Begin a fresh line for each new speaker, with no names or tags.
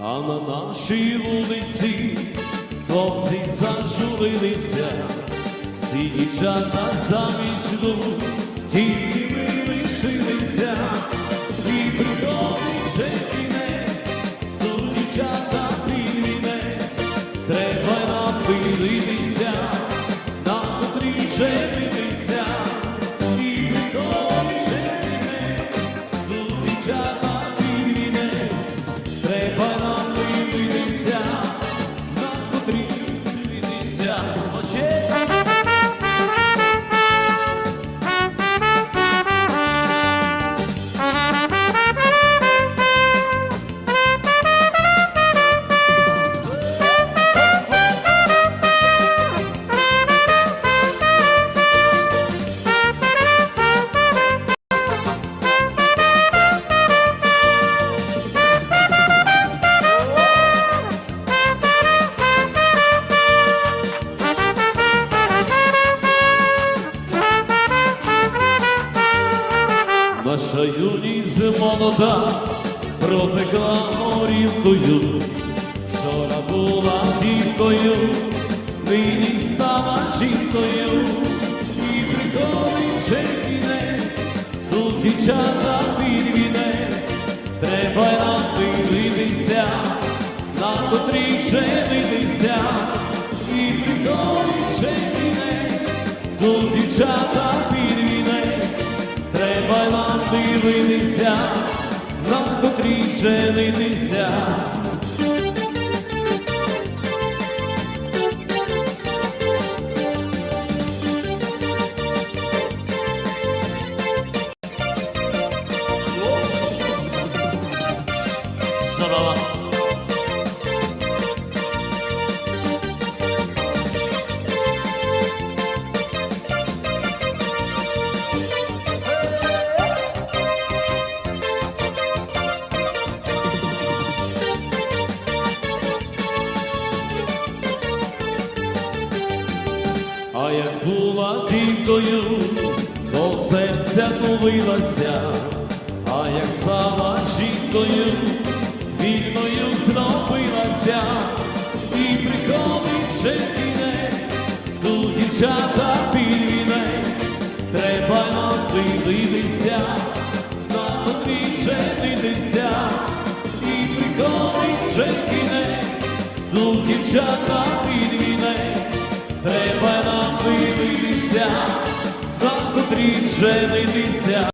А на нашій вулиці хлопці зажурилися, всі дівчата заміж йдуть, тільки ми лишилися, на котрій Наша юність молода протекла горівкою, вчора була дівкою, нині стала жінкою, і приходить вже кінець, тут дівчата вінець, треба нам дивитися, на котрій женитися, і приходить вже кінець, тут дівчата під дивитися, нам потрібно женитися. А була дівкою, до серця тулилася, а як стала жінкою, вільною зробилася, і приходить вже кінець, тут дівчата під вінець, треба нам дивитися, на котрій женитися, і приходить вже кінець, тут дівчата під вінець. Треба нам котрій женитися.